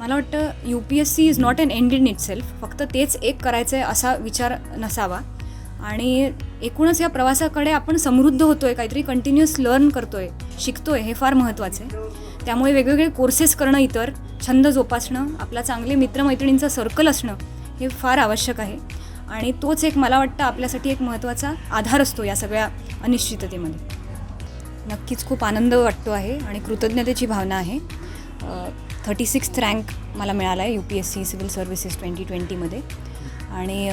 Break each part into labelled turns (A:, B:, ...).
A: मला वाटतं U P S C is not an end in itself फक्त तेच एक करायचं आहे असा विचार नसावा. आणि एकूणच या प्रवासाकडे आपण समृद्ध होतो आहे काहीतरी कंटिन्युअस लर्न करतो आहे शिकतो आहे हे फार महत्त्वाचं आहे त्यामुळे वेगवेगळे कोर्सेस करणं इतर छंद जोपासणं आपला चांगले मित्रमैत्रिणींचं सर्कल असणं हे फार आवश्यक आहे. आणि तोच एक मला वाटतं आपल्यासाठी एक महत्त्वाचा आधार असतो या सगळ्या अनिश्चिततेमध्ये. नक्कीच खूप आनंद वाटतो आहे आणि कृतज्ञतेची भावना आहे. थर्टी सिक्स्थ रँक मला मिळाला आहे U P S C civil services twenty ट्वेंटीमध्ये. आणि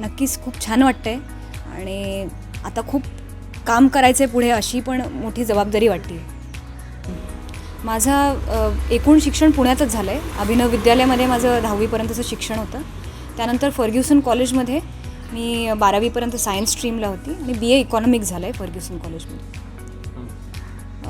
A: नक्कीच खूप छान वाटतं आहे आणि आता खूप काम करायचं आहे पुढे अशी पण मोठी जबाबदारी वाटते. माझा एकूण शिक्षण पुण्यातच झालं आहे अभिनव विद्यालयामध्ये माझं दहावीपर्यंतचं शिक्षण होतं. त्यानंतर फर्ग्युसन कॉलेजमध्ये मी बारावीपर्यंत सायन्स स्ट्रीमला होती. आणि बी ए इकॉनॉमिक्स झालं आहे फर्ग्युसन कॉलेजमध्ये.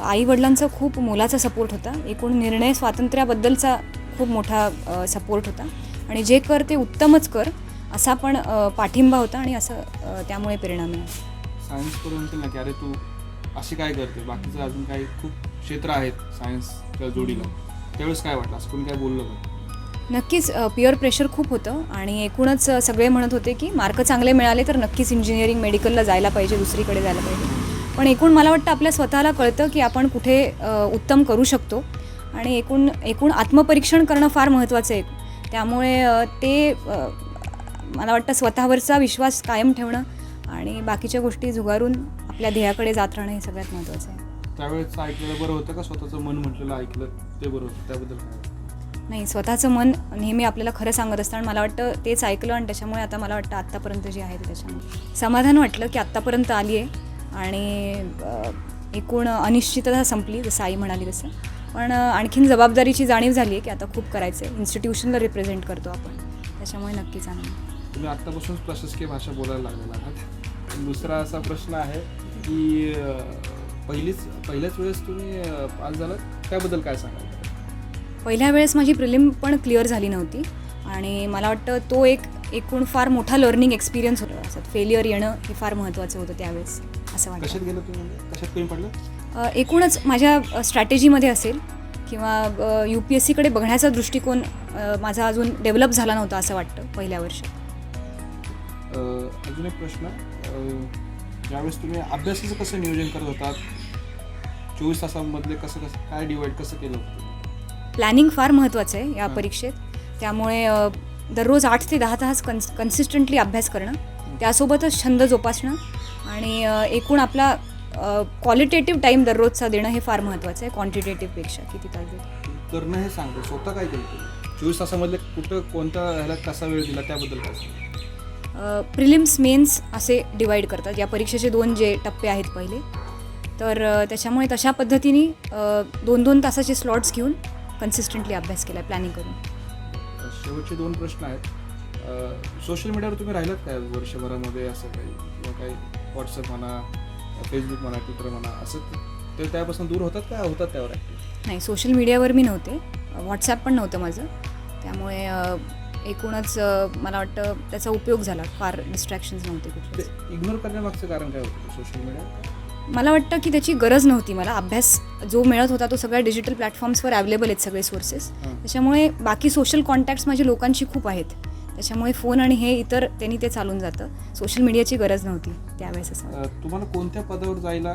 A: आई वडिलांचा खूप मोलाचा सपोर्ट होता. एकूण निर्णय स्वातंत्र्याबद्दलचा खूप मोठा सपोर्ट होता. आणि जे कर ते उत्तमच कर असा पण पाठिंबा होता आणि असं त्यामुळे परिणाम मिळाला
B: सायन्स करून ना की अरे तू अशी काय करते? बाकीचं अजून काही खूप क्षेत्र आहेत सायन्सच्या जोडीला. त्यावेळेस काय वाटलं? असं कोणी काय बोललं का?
A: नक्कीच पिअर प्रेशर खूप होतं आणि एकूणच सगळे म्हणत होते की मार्क चांगले मिळाले तर नक्कीच इंजिनिअरिंग मेडिकलला जायला पाहिजे दुसरीकडे जायला पाहिजे. पण एकूण मला वाटतं आपल्या स्वतःला कळतं की आपण कुठे उत्तम करू शकतो. आणि एकूण एकूण आत्मपरीक्षण करणं फार महत्त्वाचं आहे. त्यामुळे ते मला वाटतं स्वतःवरचा विश्वास कायम ठेवणं आणि बाकीच्या गोष्टी झुगारून आपल्या ध्येयाकडे जात राहणं हे सगळ्यात महत्त्वाचं आहे.
B: त्यावेळेस ऐकलेलं बरं होतं का? स्वतःचं मन म्हटलेलं ऐकलं ते बरं होतं त्याबद्दल
A: नाही स्वतःचं मन नेहमी आपल्याला खरं सांगत असतं आणि मला वाटतं तेच ऐकलं आणि त्याच्यामुळे आता मला वाटतं आत्तापर्यंत जे आहे ते त्याच्यामुळे. समाधान वाटलं की आत्तापर्यंत आली आहे. आणि एकूण अनिश्चितता संपली जसं आई म्हणाली तसं. पण आणखीन जबाबदारीची जाणीव झाली आहे की आता खूप करायचं आहे इन्स्टिट्यूशनला रिप्रेझेंट करतो आपण. त्याच्यामुळे नक्कीच आनंद.
B: तुम्ही आत्तापासून प्रशासकीय भाषा बोलायला लागलेला आहात. दुसरा असा प्रश्न आहे की पहिलीच पहिल्याच वेळेस तुम्ही पास झालात. त्याबद्दल काय सांगाल?
A: पहिल्या वेळेस माझी प्रिलिम पण क्लिअर झाली नव्हती. आणि मला वाटतं तो एक एकूण फार मोठा लर्निंग एक्सपिरियन्स होता. असं फेलियर येणं हे फार महत्त्वाचं होतं त्यावेळेस. असं वाटतं.
B: कशात गेलं तुम्ही? कशात कमी पडलं?
A: अ, एकूणच माझ्या स्ट्रॅटेजीमध्ये असेल किंवा यू पी एस सीकडे बघण्याचा दृष्टिकोन अ, माझा अजून डेव्हलप झाला नव्हता असं वाटतं पहिल्या वर्षात
B: अं, अजून एक प्रश्न. अं, ज्यावेळेस तुम्ही अभ्यासाचं कसं नियोजन करत होतात चोवीस तासांमधले कसं कसं काय डिवाईड कसं केलं होतं?
A: प्लॅनिंग फार महत्त्वाचं आहे या
B: हां.
A: परीक्षेत. त्यामुळे अ, दररोज आठ ते दहा तास कन्स कन्सिस्टंटली अभ्यास करणं त्यासोबतच छंद जोपासणं आणि एकूण आपला क्वालिटेटिव्ह टाईम दररोजचा देणं हे फार महत्त्वाचं आहे क्वांटिटेटिव्हपेक्षा किती तास
B: करणं हे सांगतो. स्वतः काय केलं तुम्ही? चोवीस तासामधले कुठं कोणत्या ह्याला कसा वेळ दिला त्याबद्दल काय
A: प्रिलिम्स मेन्स असे डिवाईड करतात. या परीक्षेचे दोन जे टप्पे आहेत पहिले. तर त्याच्यामुळे तशा पद्धतीने दोन दोन तासाचे स्लॉट्स घेऊन कन्सिस्टंटली अभ्यास केला प्लॅनिंग करून.
B: शेवटचे दोन प्रश्न आहेत. सोशल मीडियावर तुम्ही राहिलात काय वर्षभरामध्ये असं काही? किंवा काही व्हॉट्सअप म्हणा फेसबुक म्हणा ट्विटर म्हणा असं ते त्यापासून दूर होतात का? होतात त्यावर ॲक्टिव्ह
A: नाही सोशल मीडियावर मी नव्हते. व्हॉट्सॲप पण नव्हतं माझं. त्यामुळे एकूणच मला वाटतं त्याचा उपयोग झाला. फार डिस्ट्रॅक्शन्स नव्हते कुठले
B: इग्नोर करण्यामागचं कारण काय होतं सोशल मीडिया
A: मला वाटतं की त्याची गरज नव्हती मला. अभ्यास जो मिळत होता तो सगळ्या डिजिटल प्लॅटफॉर्म्सवर अवेलेबल आहेत सगळे सोर्सेस. त्याच्यामुळे बाकी सोशल कॉन्टॅक्ट्स माझ्या लोकांशी खूप आहेत. त्याच्यामुळे फोन आणि हे इतर त्यांनी ते चालून जातं. सोशल मीडियाची गरज नव्हती त्यावेळेस असं.
B: तुम्हाला कोणत्या पदावर जायला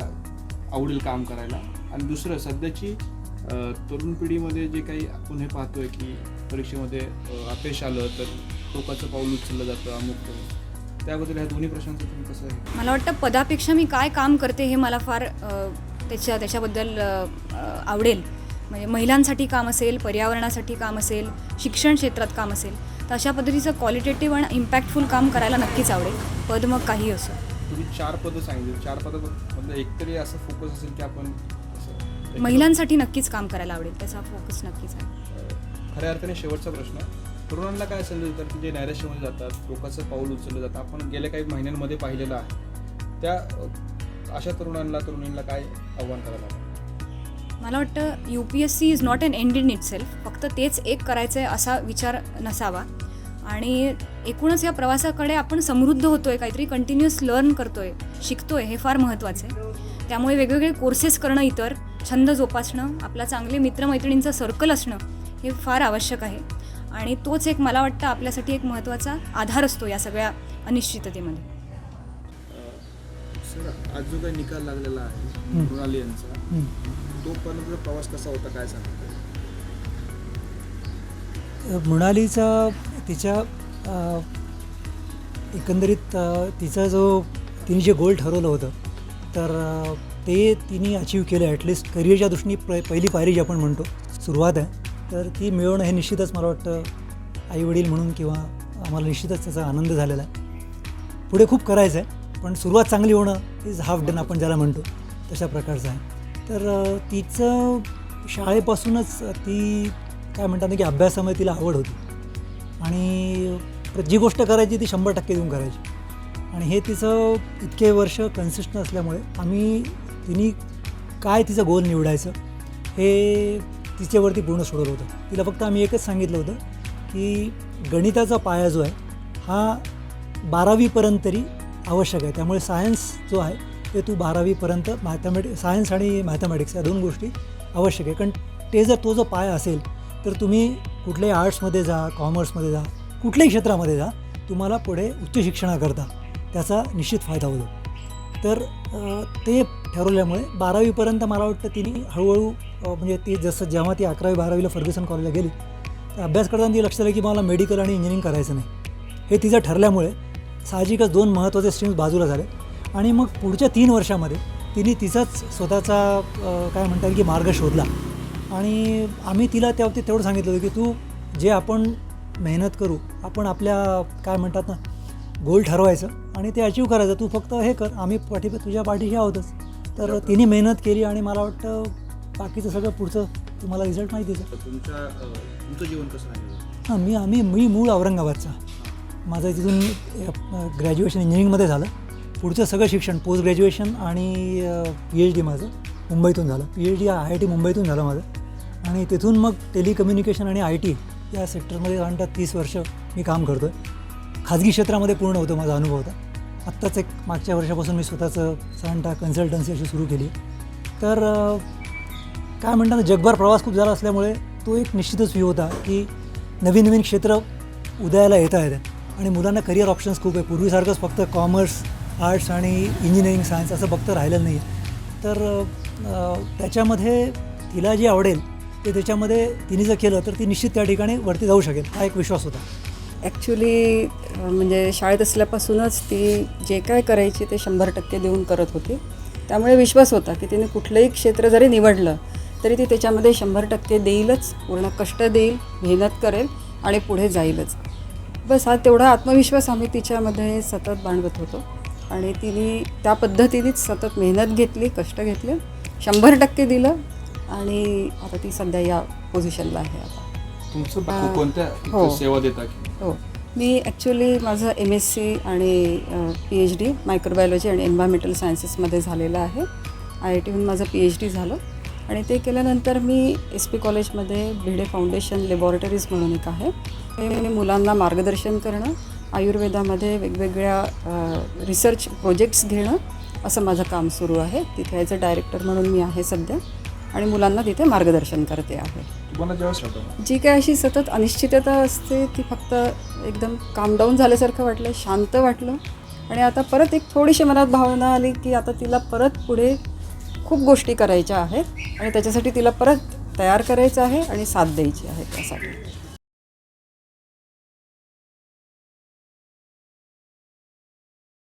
B: आवडेल काम करायला? आणि दुसरं सध्याची तरुण पिढीमध्ये जे काही आपण हे पाहतोय की परीक्षेमध्ये अपयश आलं तर टोकाचं पाऊल उचललं जातं अमुक. त्याबद्दल ह्या दोन्ही प्रश्नांचं तुम्ही कसं आहे
A: मला वाटतं पदापेक्षा मी काय काम करते हे मला फार त्याच्या त्याच्याबद्दल आवडेल. म्हणजे महिलांसाठी काम असेल पर्यावरणासाठी काम असेल शिक्षण क्षेत्रात काम असेल. तर अशा पद्धतीचं क्वालिटेटिव्ह आणि इम्पॅक्टफुल काम करायला नक्कीच आवडेल. पद मग काही असो.
B: तुम्ही चार पदं सांगितली. चार पदामधलं एकतरी असं फोकस असेल की आपण
A: महिलांसाठी नक्कीच काम करायला आवडेल. त्याचा फोकस नक्कीच आहे.
B: खऱ्या अर्थाने शेवटचा प्रश्न. तरुणांना काय संदेश देतात की जे नैराश्यामध्ये जातात टोकाचं पाऊल उचललं जातं. आपण गेल्या काही महिन्यांमध्ये पाहिलेलं आहे. त्या अशा तरुणांना तरुणींना काय आव्हान करायला
A: मला वाटतं U P S C is not an end in itself फक्त तेच एक करायचं आहे असा विचार नसावा. आणि एकूणच या प्रवासाकडे आपण समृद्ध होतो आहे काहीतरी कंटिन्युअस लर्न करतो आहे शिकतो आहे हे फार महत्त्वाचं आहे. त्यामुळे वेगवेगळे कोर्सेस करणं इतर छंद जोपासणं आपला चांगले मित्रमैत्रिणींचं सर्कल असणं हे फार आवश्यक आहे. आणि तोच एक मला वाटतं आपल्यासाठी एक महत्त्वाचा आधार असतो या सगळ्या अनिश्चिततेमध्ये.
B: सर आज जो काही निकाल लागलेला आहे. मृणाली यांचा
C: हं.
B: प्रवास कसा होता काय सांगतो?
C: मृणालीचा तिच्या एकंदरीत तिचा जो तिने जे गोल ठरवलं होतं तर ते तिने अचीव केलं ॲटलिस्ट करिअरच्या दृष्टीने प पहिली पायरी जी आपण म्हणतो सुरुवात आहे. तर ती मिळवणं हे निश्चितच मला वाटतं आईवडील म्हणून किंवा आम्हाला निश्चितच त्याचा आनंद झालेला आहे. पुढे खूप करायचं आहे पण सुरुवात चांगली होणं इज हाफ डन आपण ज्याला म्हणतो तशा प्रकारचं आहे. तर तिचं शाळेपासूनच ती काय म्हणतात ना की अभ्यासामध्ये तिला आवड होती. आणि जी गोष्ट करायची ती शंभर टक्के देऊन करायची. आणि हे तिचं इतके वर्ष कन्सिस्टंट असल्यामुळे आम्ही तिने काय तिचं गोल निवडायचं हे तिच्यावरती पूर्ण सोडवलं होतं. तिला फक्त आम्ही एकच सांगितलं होतं की गणिताचा पाया जो आहे हा बारावीपर्यंत तरी आवश्यक आहे. त्यामुळे सायन्स जो आहे ते तू बारावीपर्यंत मॅथमॅटिक सायन्स आणि मॅथमॅटिक्स या दोन गोष्टी आवश्यक आहे. कारण ते जर तो जो पाय असेल तर तुम्ही कुठल्याही आर्ट्समध्ये जा कॉमर्समध्ये जा कुठल्याही क्षेत्रामध्ये जा तुम्हाला पुढे उच्च शिक्षणाकरता त्याचा निश्चित फायदा होतो. तर ते ठरवल्यामुळे बारावीपर्यंत मला वाटतं तिने हळूहळू म्हणजे ती जसं जेव्हा ती अकरावी बारावीला फर्ग्युसन कॉलेजला गेली तर अभ्यास करताना ती लक्षात आलं की मला मेडिकल आणि इंजिनिअरिंग करायचं नाही. हे तिचं ठरल्यामुळे साहजिकच दोन महत्त्वाचे स्ट्रीम्स बाजूला झाले. आणि मग पुढच्या तीन वर्षामध्ये तिने तिचाच स्वतःचा काय म्हणता येईल की मार्ग शोधला. आणि आम्ही तिला त्यावरती तेवढं सांगितलं होतं की तू जे आपण मेहनत करू आपण आपल्या काय म्हणतात ना गोल ठरवायचं आणि ते अचीव करायचं तू फक्त हे कर आम्ही पाठी तुझ्या पाठीशी आहोतच. तर तिने मेहनत केली आणि मला वाटतं बाकीचं सगळं पुढचं तुम्हाला रिझल्ट माहितीच आहे.
B: तुमच्या तुमचं जीवन कसं
C: हां मी आम्ही मी मूळ औरंगाबादचा. माझं तिथून ग्रॅज्युएशन इंजिनिअरिंगमध्ये झालं. पुढचं सगळं शिक्षण पोस्ट ग्रॅज्युएशन आणि पी एच डी माझं मुंबईतून झालं. P H D I I T मुंबईतून झालं माझं. आणि तिथून मग टेलिकम्युनिकेशन आणि आय टी या सेक्टरमध्ये साधारणतः तीस वर्ष मी काम करतो आहे खाजगी क्षेत्रामध्ये पूर्ण होतो माझा अनुभव होता. आत्ताच एक मागच्या वर्षापासून मी स्वतःचं साधारणतः कन्सल्टन्सी अशी सुरू केली. तर काय म्हणतात जगभर प्रवास खूप झाला असल्यामुळे तो एक निश्चितच व्ह्यू होता की नवीन नवीन क्षेत्र उदयाला येता येतं. आणि मुलांना करिअर ऑप्शन्स खूप आहे. पूर्वीसारखंच फक्त कॉमर्स आर्ट्स आणि इंजिनिअरिंग सायन्स असं बघतं राहिलेलं नाही आहे तर त्याच्यामध्ये तिला जे आवडेल ते त्याच्यामध्ये तिने जर केलं तर ती निश्चित त्या ठिकाणी वरती जाऊ शकेल हा एक विश्वास होता.
D: ॲक्च्युली म्हणजे शाळेत असल्यापासूनच ती जे काय करायची ते शंभर टक्के देऊन करत होती. त्यामुळे विश्वास होता की तिने कुठलंही क्षेत्र जरी निवडलं तरी ती त्याच्यामध्ये शंभर टक्के देईलच पूर्ण कष्ट देईल मेहनत करेल आणि पुढे जाईलच. बस हा तेवढा आत्मविश्वास आम्ही तिच्यामध्ये सतत बांधत होतो. आणि तिने त्या पद्धतीनेच सतत मेहनत घेतली कष्ट घेतले शंभर टक्के दिलं आणि आता ती सध्या या पोझिशनला आहे आता.
B: तुमचं कोणत्या
D: हो.
B: सेवा देता
D: हो. मी ॲक्च्युली माझं एम एस सी आणि पी एच डी मायक्रोबायोलॉजी आणि एन्व्हायरमेंटल सायन्सेसमध्ये झालेलं आहे. आय आय टीहून माझं पी एच डी झालं. आणि ते केल्यानंतर मी एस पी कॉलेजमध्ये भिडे फाउंडेशन लेबॉरेटरीज म्हणून एक आहे. ते मुलांना मार्गदर्शन करणं आयुर्वेदामध्ये वेगवेगळ्या रिसर्च प्रोजेक्ट्स घेणं असं माझं काम सुरू आहे. तिथे ॲज अ डायरेक्टर म्हणून मी आहे सध्या आणि मुलांना तिथे मार्गदर्शन करते आहे. जी काय अशी सतत अनिश्चितता असते ती फक्त एकदम काम डाऊन झाल्यासारखं वाटलं शांत वाटलं आणि आता परत एक थोडीशी मनात भावना आली की आता तिला परत पुढे खूप गोष्टी करायच्या आहेत आणि त्याच्यासाठी तिला परत तयार करायचं आहे आणि साथ द्यायची आहे त्यासाठी.